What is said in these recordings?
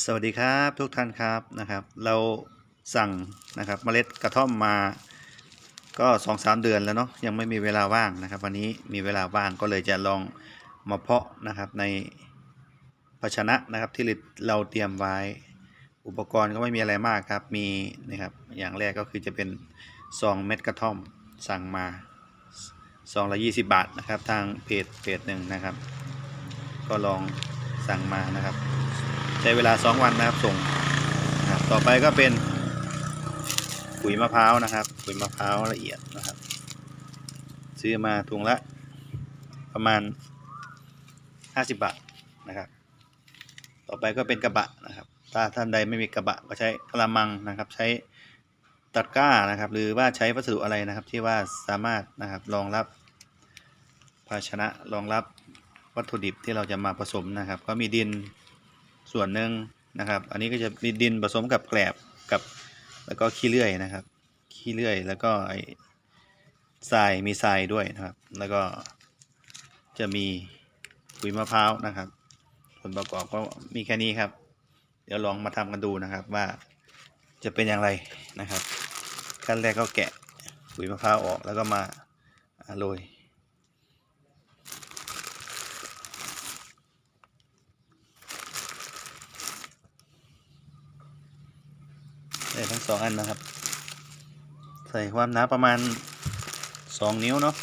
สวัสดีครับทุกท่านครับนะครับ เราสั่งนะครับเมล็ดกระท่อมมาก็สองสามเดือนแล้วเนาะยังไม่มีเวลาว่างนะครับ วันนี้มีเวลาว่างก็เลยจะลองมาเพาะนะครับในภาชนะนะครับที่เราเตรียมไว้อุปกรณ์ก็ไม่มีอะไรมากครับมีนะครับอย่างแรกก็คือจะเป็นซองเม็ดกระท่อมสั่งมาซองละ20 บาทนะครับ ทางเพจเพจหนึ่งนะครับ ก็ลองสั่งมานะครับ ใช้เวลา 2 วันนะครับส่งนะครับต่อไปก็เป็นปุ๋ยมะพร้าวนะครับ ปุ๋ยมะพร้าวละเอียดนะครับ ซื้อมาถุงละประมาณ 50 บาทนะครับ ต่อไปก็เป็นกระบะนะครับ ถ้าท่านใดไม่มีกระบะก็ใช้กระมังนะครับ ใช้ตะกร้านะครับ หรือว่าใช้วัสดุอะไรนะครับ ที่ว่าสามารถนะครับรองรับภาชนะรองรับวัตถุดิบที่เราจะมาผสมนะครับ ก็มีดิน ส่วนหนึ่งนะครับ อันนี้ก็จะมีดินผสมกับแกลบกับแล้วก็ขี้เลื่อยนะครับขี้เลื่อยแล้วก็ไอทรายมีทรายด้วยนะครับ แล้วก็จะมีปุ๋ยมะพร้าวนะครับส่วนประกอบก็มีแค่นี้ครับ เดี๋ยวลองมาทำกันดูนะครับว่าจะเป็นอย่างไรนะครับ ขั้นแรกก็แกะปุ๋ยมะพร้าวออกแล้วก็มาโรย ใส่ทั้งสองอันนะครับ ใส่ความหนาประมาณสองนิ้วเนาะ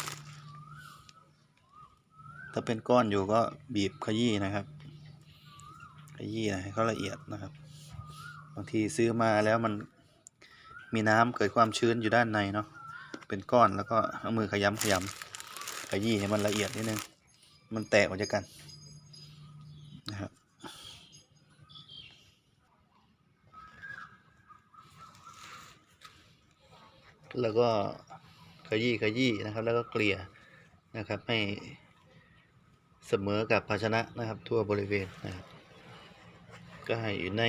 ถ้าเป็นก้อนอยู่ก็บีบขยี้นะครับ ขยี้นะให้เขาละเอียดนะครับ บางทีซื้อมาแล้วมันมีน้ำเกิดความชื้นอยู่ด้านในเนาะเป็นก้อนแล้วก็เอามือขยำขยำขยี้ให้มันละเอียดนิดนึงมันแตกออกจากกันนะครับ แล้วก็ขยี้ขยี้นะครับ แล้วก็เกลี่ยนะครับ ให้เสมอกับภาชนะนะครับ ทั่วบริเวณนะครับ ก็ให้อยู่ใน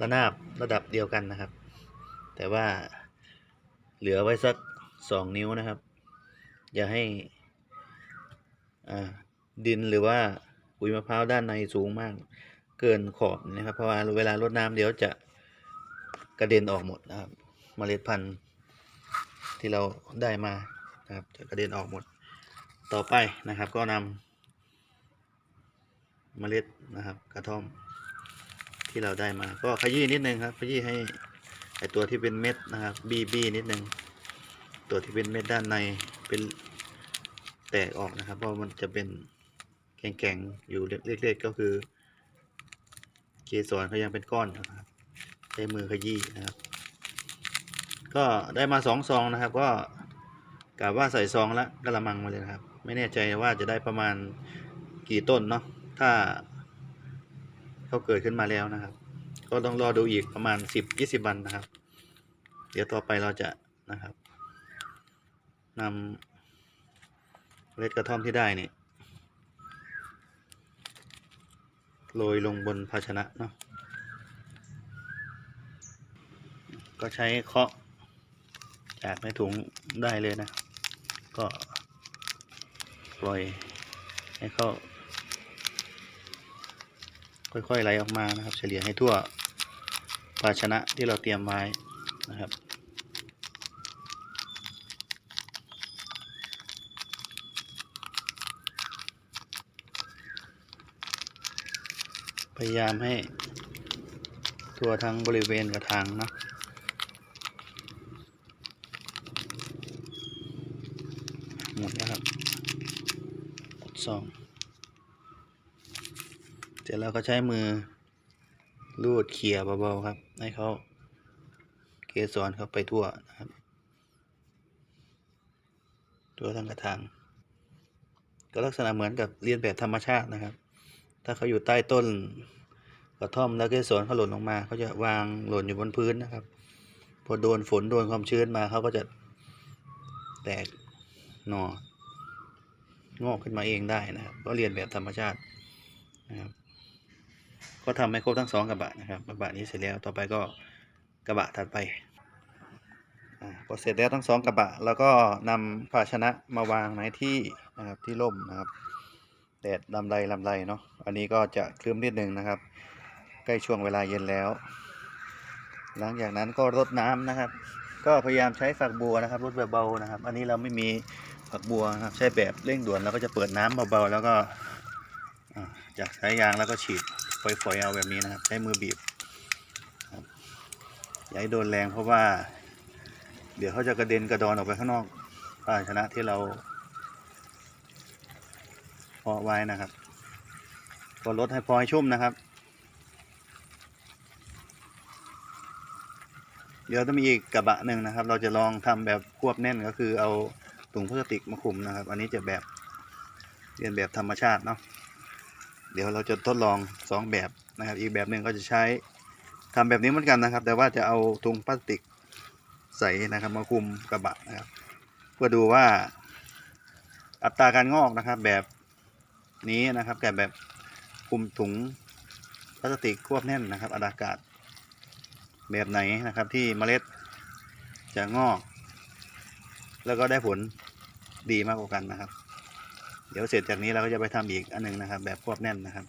ระนาบระดับเดียวกันนะครับ แต่ว่าเหลือไว้สักสองนิ้วนะครับ อย่าให้ดินหรือว่าปุ๋ยมะพร้าวด้านในสูงมาก เกินขอบนะครับ เพราะว่าเวลารดน้ำเดี๋ยวจะกระเด็นออกหมดนะครับ เมล็ดพันธุ์ที่เราได้มานะครับจะกระเด็นออกหมดต่อไปนะครับก็นำเมล็ดนะครับกระท่อมที่เราได้มา ก็ขยี้นิดนึงครับขยี้ให้ไอตัวที่เป็นเม็ดนะครับบีบีนิดนึงตัวที่เป็นเม็ดด้านในเป็นแตกออกนะครับเพราะมันจะเป็นแข็งๆอยู่เล็กๆก็คือเกสรเขายังเป็นก้อนนะครับใช้มือขยี้นะครับ ก็ได้มาสองซองนะครับ ก็กะว่าใส่ซองละกระมังมาเลยนะครับ ไม่แน่ใจว่าจะได้ประมาณกี่ต้นเนาะถ้าเขาเกิดขึ้นมาแล้วนะครับ ก็ต้องรอดูอีกประมาณสิบยี่สิบวันนะครับ เดี๋ยวต่อไปเราจะนะครับนำเมล็ดกระท่อมที่ได้นี่โรยลงบนภาชนะเนาะก็ใช้เคาะ จากในถุงได้เลยนะ ก็ปล่อยให้เข้า ค่อยๆไหลออกมานะครับ เฉลี่ยให้ทั่วภาชนะที่เราเตรียมไว้นะครับพยายามให้ทั่วทั้งบริเวณกระถางนะ หมดแล้วครับ ซองเสร็จแล้วก็ใช้มือลูดเขี่ยเบาๆครับ ให้เขาเกสรเข้าไปทั่วนะครับ ตัวทั้งกระถางก็ลักษณะเหมือนกับเรียนแบบธรรมชาตินะครับ ถ้าเขาอยู่ใต้ต้นกระท่อมแล้วเกสรเขาหล่นลงมาเขาจะวางหล่นอยู่บนพื้นนะครับ พอโดนฝนโดนความชื้นมาเขาก็จะแตกหน่อ งอกขึ้นมาเองได้นะครับ ก็เรียนแบบธรรมชาตินะครับ ก็ทำให้ครบทั้งสองกระบะนะครับกระบะนี้เสร็จแล้วต่อไปก็กระบะถัดไปอ่าพอเสร็จแล้วทั้งสองกระบะ แล้วก็นำภาชนะมาวางในที่นะครับที่ร่มนะครับแดดลำไรลำไรเนาะอันนี้ก็จะคลึ้มนิดนึงนะครับ ใกล้ช่วงเวลาเย็นแล้ว หลังจากนั้นก็รดน้ำนะครับ ก็พยายามใช้ฝักบัวนะครับรดแบบเบานะครับ อันนี้เราไม่มี ฝักบัวนะครับใช้แบบเร่งด่วนเราก็จะเปิดน้ำเบาๆแล้วก็จากสายยางแล้วก็ฉีดฝอยๆเอาแบบนี้นะครับ ใช้มือบีบอย่าให้โดนแรงเพราะว่า เดี๋ยวเขาจะกระเด็นกระดอนออกไปข้างนอกภาชนะที่เราเพาะไว้นะครับก็ลดให้พอให้ชุ่มนะครับ เดี๋ยวจะมีอีกกระบะหนึ่งนะครับ เราจะลองทำแบบควบแน่นก็คือเอา ถุงพลาสติกมาคุมนะครับ อันนี้จะแบบเรียนแบบธรรมชาติเนาะเดี๋ยวเราจะทดลองสองแบบนะครับ อีกแบบหนึ่งก็จะใช้ทำแบบนี้เหมือนกันนะครับ แต่ว่าจะเอาถุงพลาสติกใส่นะครับ มาคุมกระบะนะครับ เพื่อดูว่าอัตราการงอกนะครับแบบนี้นะครับกับแบบคุมถุงพลาสติกควบแน่นนะครับอากาศแบบไหนนะครับที่เมล็ดจะงอก แล้วก็ได้ผล ดีมากกว่ากันนะครับ เดี๋ยวเสร็จจากนี้เราก็จะไปทำอีกอันหนึงนะครับ แบบควบแน่นนะครับ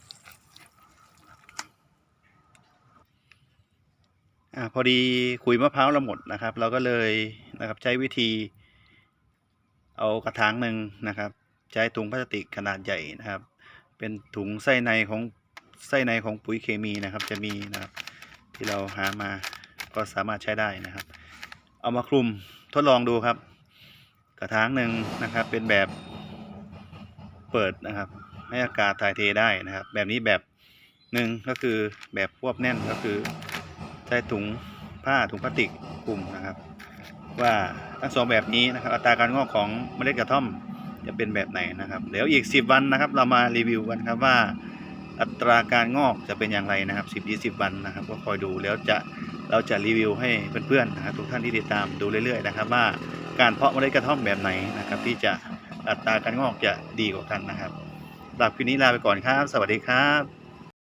อ่าพอดีขุยมะพร้าวเราหมดนะครับ เราก็เลยนะครับใช้วิธี เอากระถางหนึ่งนะครับ ใช้ถุงพลาสติกขนาดใหญ่นะครับ เป็นถุงไส้ในของไส้ในของปุ๋ยเคมีนะครับ จะมีนะครับ ที่เราหามาก็สามารถใช้ได้นะครับ เอามาคลุมทดลองดูครับ กระถางหนึ่งนะครับ เป็นแบบเปิดนะครับ ให้อากาศถ่ายเทได้นะครับ แบบนี้แบบหนึ่งก็คือแบบควบแน่นก็คือใช้ถุงผ้าถุงพลาสติกคลุมนะครับ ว่าทั้งสองแบบนี้นะครับ อัตราการงอกของเมล็ดกระท่อมจะเป็นแบบไหนนะครับ เดี๋ยวอีก 10 วันนะครับ เรามารีวิวกันครับว่าอัตราการงอกจะเป็นอย่างไรนะครับ 10 20 วันนะครับ ก็คอยดูแล้วจะเราจะรีวิวให้เพื่อนๆนะครับทุกท่านที่ติดตามดูเรื่อยๆนะครับว่า การเพาะเมล็ดกระท่อมแบบไหนนะครับ ที่จะอัตราการงอกจะดีกว่ากันนะครับสำหรับคืนนี้ลาไปก่อนครับ สวัสดีครับ